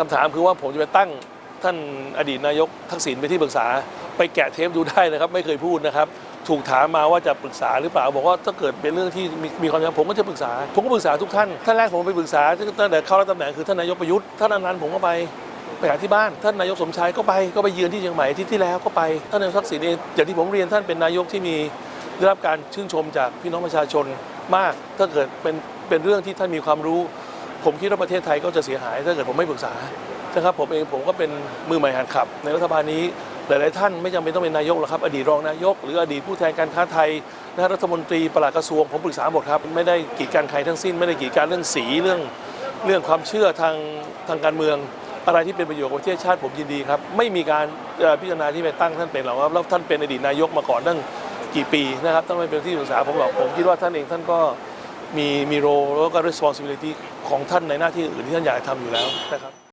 คำถามคือว่าผมจะไปตั้งท่านอดีตนายกทักษิณไปที่ปรึกษา ไปแกะเทปดูได้นะครับ ไม่เคยพูดนะครับ ถูกถามมาว่าจะปรึกษาหรือเปล่าบอกว่าถ้าเกิดเป็นเรื่องที่มีมีความจำผมก็จะปรึกษา ผมก็ปรึกษาทุกท่านท่านแรกผมไปปรึกษาตั้งแต่เข้ารับตำแหน่งคือท่านนายกประยุทธ์ท่านอนันต์ผมก็ไปไปหาที่บ้านท่านนายกสมชายก็ไปก็ไปเยือนที่เชียงใหม่ที่ที่แล้วก็ไปท่านนายกทักษิณเองอย่างที่ผมเรียนท่านเป็นนายกที่มีได้รับการชื่นชมจากพี่น้องประชาชนมาก ถ้าเกิดเป็นเป็นเรื่องที่ท่านมีความรู้ ผมคิดว่าประเทศไทยก็จะเสียหายถ้าเกิดผมไม่ปรึกษานะครับผมเองผมก็เป็นมือใหม่หัดขับ ในรัฐบาลนี้หลาย ๆ ท่านไม่จำเป็นต้องเป็นนายกหรอกครับอดีตรองนายก หรืออดีตผู้แทนการค้าไทยนะรัฐมนตรีปลัดกระทรวงผมปรึกษาหมดครับ ไม่ได้กีดกันใครทั้งสิ้น ไม่ได้กีดกันเรื่องสีเรื่องเรื่องความเชื่อทางทางการเมือง อะไรที่เป็นประโยชน์กับประเทศชาติผมยินดีครับ ไม่มีการพิจารณาที่ไปตั้งท่านเป็นหรอกครับแล้วท่านเป็นอดีตนายกมาก่อนตั้งกี่ปีนะครับต้องไม่เป็นที่ปรึกษาผมหรอกผมคิดว่าท่านเองท่านก็ มีมีโรแล้วก็ responsibility ของท่านในหน้าที่อื่นที่ท่านอยากจะทำอยู่แล้วนะครับ